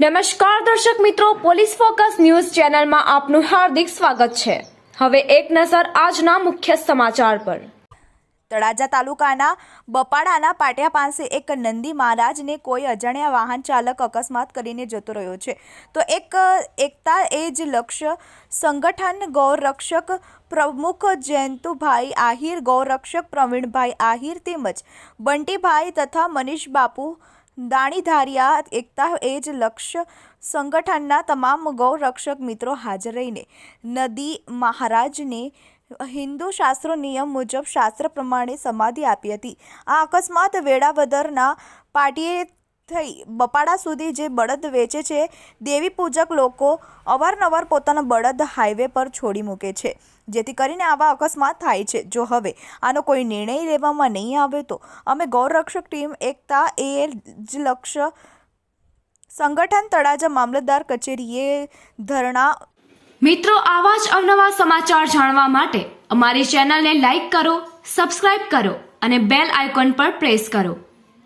નમસ્કાર દર્શક મિત્રો, પોલીસ ફોકસ ન્યૂઝ ચેનલમાં આપનું હાર્દિક સ્વાગત છે. હવે એક નજર આજના મુખ્ય સમાચાર પર. તળાજા તાલુકાના બપાડાના પાટિયા પાસે એક નંદી મહારાજને કોઈ અજાણ્યા વાહન ચાલક અકસ્માત કરીને જતો રહ્યો છે. તો એક, એકતા એ જ લક્ષ્ય સંગઠન ગૌરક્ષક પ્રમુખ જયંતુભાઈ આહિર, ગૌરક્ષક પ્રવીણભાઈ આહિર તેમજ બંટીભાઈ તથા મનીષ બાપુ દાણીધારિયા એકતા એ જ લક્ષ્ય સંગઠનના તમામ ગૌરક્ષક મિત્રો હાજર રહીને નદી મહારાજને હિન્દુ શાસ્ત્રો નિયમ મુજબ શાસ્ત્ર પ્રમાણે સમાધિ આપી હતી. આ અકસ્માત વેળાવદરના પાટીએ થઈ. બપાડા સુધી જે બળદ વેચે છે, દેવી પૂજક લોકો અવારનવાર પોતાના બળદ હાઈવે પર છોડી મૂકે છે. જેથી કરીને આવા અકસ્માત થાય છે. જો હવે આનો કોઈ નિર્ણય લેવામાં નહીં આવે તો અમે ગૌરક્ષક ટીમ, એકતા એ જ લક્ષ્ય સંગઠન, તળાજા મામલતદાર કચેરીએ ધરણા મિત્રો, આવા જ અવનવા સમાચાર જાણવા માટે અમારી ચેનલને લાઈક કરો, સબસ્ક્રાઇબ કરો અને બેલ આઇકોન પર પ્રેસ કરો.